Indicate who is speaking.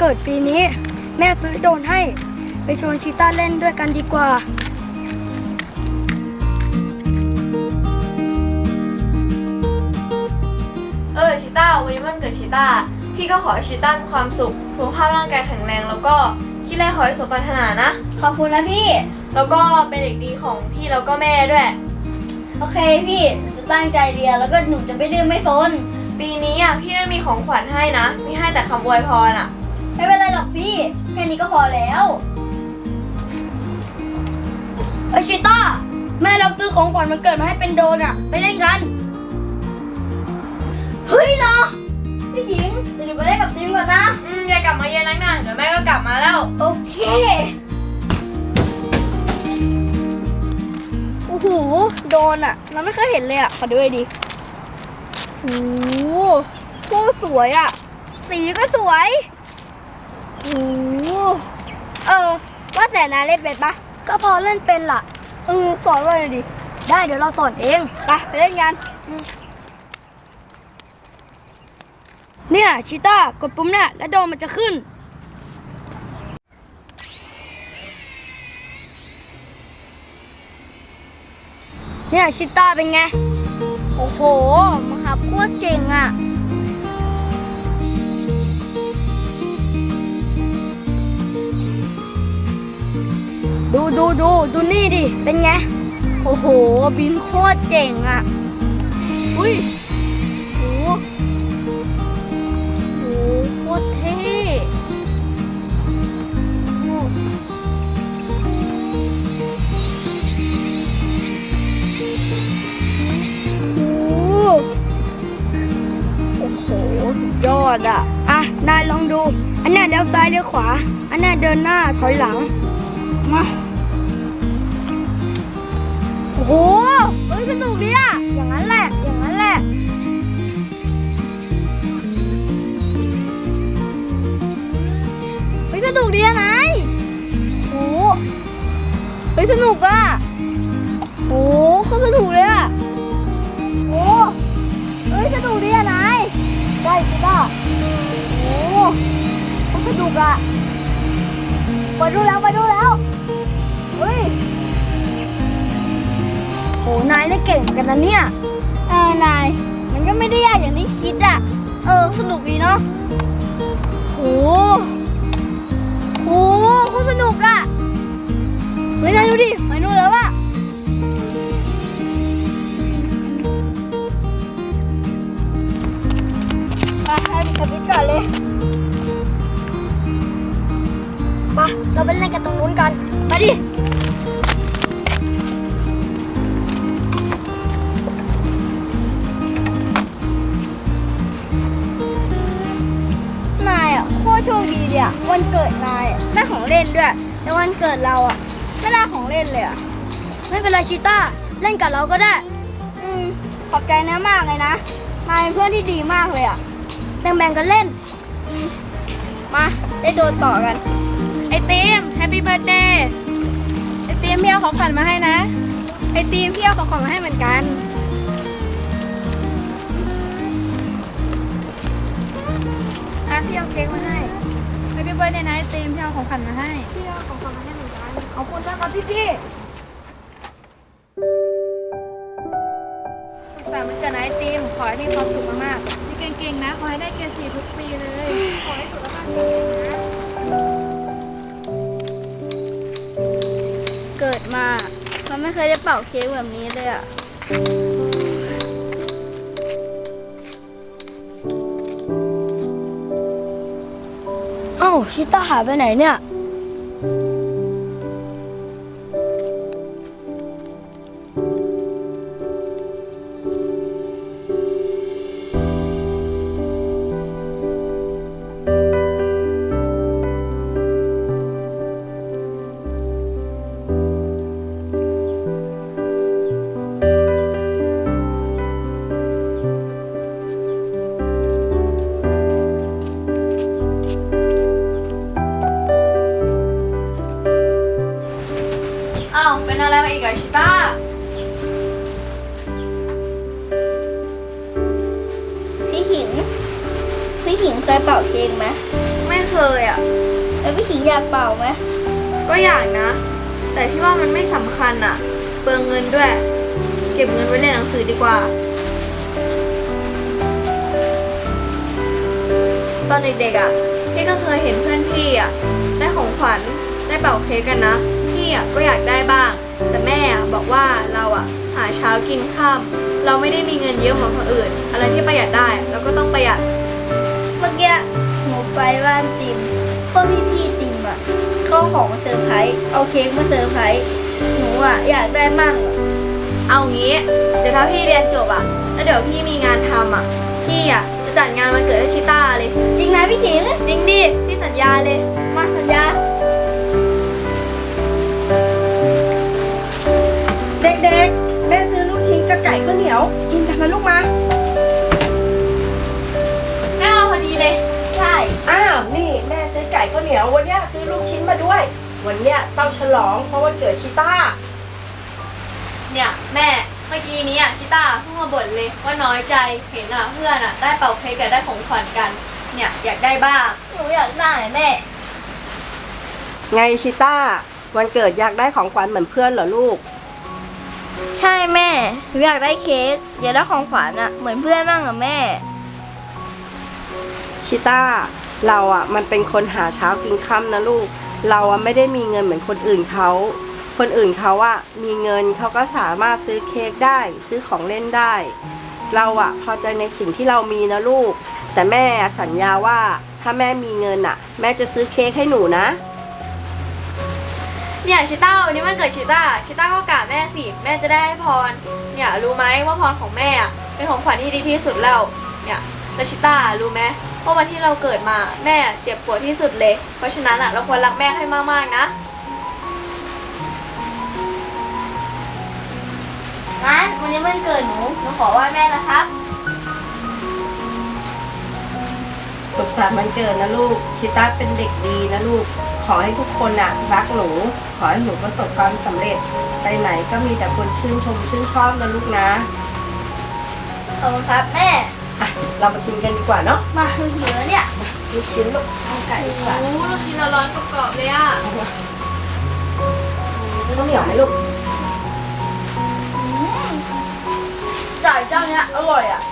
Speaker 1: เกิดปีนี้ แม่ซื้อโดรนให้ ไปชวนชีต้าเล่นด้วยกันดีกว่า
Speaker 2: เออชิต้าวันนี้วันเกิดชิต้าพี่ก็ขอให้ชิต้ามีความสุขสุขภาพร่างกายแข็งแรง แล้วก็คิดอะไรขอให้สมปรารถนานะ
Speaker 3: ขอบคุณนะพี่
Speaker 2: แล้วก็เป็นเด็กดีของพี่แล้วก็แม่ด้วย
Speaker 3: โอเคพี่หนูจะตั้งใจเรียนแล้วก็หนูจะไม่ดื้อไม่ซน
Speaker 2: ปีนี้อะพี่ไม่มีของขวัญให้นะ มีให้แต่คำอวยพรอะ
Speaker 3: ไม่เป็นไรหรอกพี่ แค่นี้ก็พอแล้ว
Speaker 1: เอยชีต้า แม่เราซื้อของขวัญมันเกิดมาให้เป็นโดรนอะไปเล่นกัน
Speaker 3: เฮ้ยเหรอพี่หญิงเดี๋ยวหนูไปเล่นกับทีมก่อนนะ
Speaker 2: อืมอย่ากลับมาเย็นนักหนาเดี๋ยวแม่ก็กลับมาแล้ว
Speaker 3: โอเค โอ้โห โดนอะเราไม่เคยเห็นเลยอะขอดูเลยดิโอ้โหโคตรสวยอะสีก็สวย โอ้โหเออ ว่าแต่นายเล่นเป็นปะ
Speaker 1: ก็พอเล่นเป็นล่ะ
Speaker 3: เออ สอนเลยหน่อยดิ
Speaker 1: ได้เดี๋ยวเราสอนเอง
Speaker 3: ไปไปเล่นกัน
Speaker 1: เนี่ยชีต้ากดปุ่มเนี่ยแล้วโดรนมันจะขึ้น เนี่ยชิต้าเป็นไง
Speaker 3: โอ้โหมังคับโคตรเก่งอะ
Speaker 1: ดูดูดูดูนี่ดิ เป็นไง
Speaker 3: โอ้โห บินโคตรเก่งอะอุ้ยโอ้โหโอ้โหโคตรเท่โอ้โหโอ้โหสุดยอดอะ
Speaker 1: อะ นายลองดู อันนี้เลี้ยวซ้ายเลี้ยวขวา อันนี้เดินหน้าถอยหลัง
Speaker 3: มา โอ้โหเฮ้ยสนุกดีอะ
Speaker 1: อย่างนั้นแหละ อย่างนั้นแหละ
Speaker 3: เฮ้ยสนุกดีอะนายโอ้เฮ้ยสนุกอะโอ้โหเขาสนุกเลยอะโอ้เฮ้ยสนุกดีอะนายได้สิบ้าโอ้เขาสนุกอะไปดูแล้วไปดูแล้ว เฮ้ย
Speaker 1: หนายเล่นเก่งเหมือนกันนะเนี่ย
Speaker 3: เออนาย มันก็ไม่ได้ยากอย่างที่คิดอะเออสนุกดีเนาะโหโหเขาสนุกอะเฮ้ยนายดูดิไปนู่นแล้วอะไปให้พี่กับพี่ก่อนเลย
Speaker 1: ไปเราไปเล่นกันตรงนู้นกัน
Speaker 3: มาดิ โคตรโชคดีเลยอะวันเกิดนายอะได้ของเล่นด้วย แต่วันเกิดเราอะไม่ได้ของเล่นเลยอะ
Speaker 1: ไม่เป็นไรชีต้าเล่นกับเราก็ได้
Speaker 3: อืมขอบใจนะมากเลยนะนายเป็นเพื่อนที่ดีมากเลยอะ
Speaker 1: แบ่งๆกันเล่น
Speaker 3: มาได้โดนต่อกัน
Speaker 2: ไอติมแฮปปี้เบิร์ดเดย์ไอติมพี่เอาของขวัญมาให้นะ
Speaker 3: ไอตีมพี่เอาของขวัญมาให้เหมือนกัน
Speaker 2: อะพี่เอาเค้กมาให้ แฮปปี้เบิร์ดเดย์นะไอติมพี่เอาของขวัญมาให้
Speaker 1: พี่เอาของขวัญมาให้เหมือนกันขอบคุณมากครับพี่พี่
Speaker 2: สุขสันต์วันเกิดนะไอติมขอให้มีความสุขมากๆนี่เก่งๆนะ ขอให้ได้เกรดสี่ทุกปีเลย ขอให้สุขภาพแข็งแรงนะ
Speaker 3: เกิดมาเราไม่เคยได้เป่าเค้กแบบนี้เลยอะ
Speaker 1: ชิต้าหายไปไหนเนี่ย
Speaker 2: อ้าวเป็นอะไรมาอีกอะชิต้า
Speaker 3: พี่หิง พี่หิงเคยเป่าเค้กไหม
Speaker 2: ไม่เคเคยอะ
Speaker 3: แล้วพี่ขิงอยากเป่าไหม
Speaker 2: ก็อยากนะ แต่พี่ว่ามันไม่สำคัญอะเปลืองเงินด้วย เก็บเงินไว้เรียนหนังสือดีกว่า ตอนเด็กๆอะพี่ก็เคยเห็นเพื่อนพี่อะได้ของขวัญได้เป่าเค้กกันนะ พี่อะก็อยากได้บ้าง แต่แม่อะบอกว่าเราอะหาเช้ากินข้ามเราไม่ได้มีเงินเยอะเหมือนคนอื่น อะไรที่ประหยัดได้เราก็ต้องประหยัด
Speaker 3: เมื่อกี้หนูไปบ้านติมพวกพี่พี่ๆติมอะเขาเอาของมาเซอร์ไพรส์เอาเค้กมาเซอร์ไพรส์หนูอะอยากได้มั่งอะ
Speaker 2: เอางี้ เดี๋ยวถ้าพี่เรียนจบอะแล้วเดี๋ยวพี่มีงานทำอะพี่อะจะจัดงานวันเกิดให้ชิต้าเลย
Speaker 3: จริงนะพี่ขิง
Speaker 2: จริงดิพี่สัญญาเลย
Speaker 3: มาสัญญา
Speaker 4: ยวกินกันนะลูกมา
Speaker 2: แม่เอาพอดีเลย
Speaker 3: ใช่
Speaker 4: อ้าวนี่แม่ซื้อไก่ข้าวเหนียววันเนี้ยซื้อลูกชิ้นมาด้วย วันเนี้ยต้องฉลองเพราะวันเกิดชิต้า
Speaker 2: เนี่ยแม่ เมื่อกี้นี้อะชิต้าเพิ่งมาบ่นเลยว่าน้อยใจ เห็นอะเพื่อนอะได้เป่าเค้กกับได้ของขวัญกัน เนี่ยอยากได้บ้าง
Speaker 3: หนูอยากได้แม่
Speaker 4: ไงชิต้า วันเกิดอยากได้ของขวัญเหมือนเพื่อนเหรอลูก
Speaker 3: ใช่แม่หนูอยากได้เค้กอยากได้ของขวัญอะเหมือนเพื่อนมั่งอะแม่
Speaker 4: ชิต้า เราอะมันเป็นคนหาเช้ากินค่ำนะลูก เราอะไม่ได้มีเงินเหมือนคนอื่นเขา คนอื่นเขาอะมีเงินเขาก็สามารถซื้อเค้กได้ ซื้อของเล่นได้ เราอะพอใจในสิ่งที่เรามีนะลูก แต่แม่สัญญาว่าถ้าแม่มีเงินอะ แม่จะซื้อเค้กให้หนูนะ
Speaker 2: เนี่ยชิต้าวันนี้วันเกิดชิต้าชิต้าก็กราบแม่สิแม่จะได้ให้พร เนี่ยรู้ไหมว่าพรของแม่อะเป็นของขวัญที่ดีที่สุดแล้ว เนี่ยแต่ชิต้ารู้ไหมว่าวันที่เราเกิดมาแม่เจ็บปวดที่สุดเลย เพราะฉะนั้นอะเราควรรักแม่ให้มากๆนะ
Speaker 3: งั้นวันนี้วันเกิดหนูหนูขอไหว้แม่นะครับ
Speaker 4: สุขสันต์วันเกิดนะลูก ชิต้าเป็นเด็กดีนะลูก ขอให้ทุก คนน่ะรักหนูขอให้หนูประสบความสำเร็จไปไหนก็มีแต่คนชื่นชมชื่นชอบนะลูกนะ
Speaker 3: ขอบคุณครับแม่
Speaker 4: อะเรามากินกันดีกว่าเนาะ
Speaker 3: มาถึงเหลือเนี่ย
Speaker 4: ลูกชิ้นลูก
Speaker 3: เอาไก่ดีกว่า
Speaker 2: โอ้ลูกชิ้นละร้อนกรอบๆเลยอะ
Speaker 4: ข้าวเหนียวไหมลูก
Speaker 3: ไก่เจ้าเนี้ยอร่อยอะ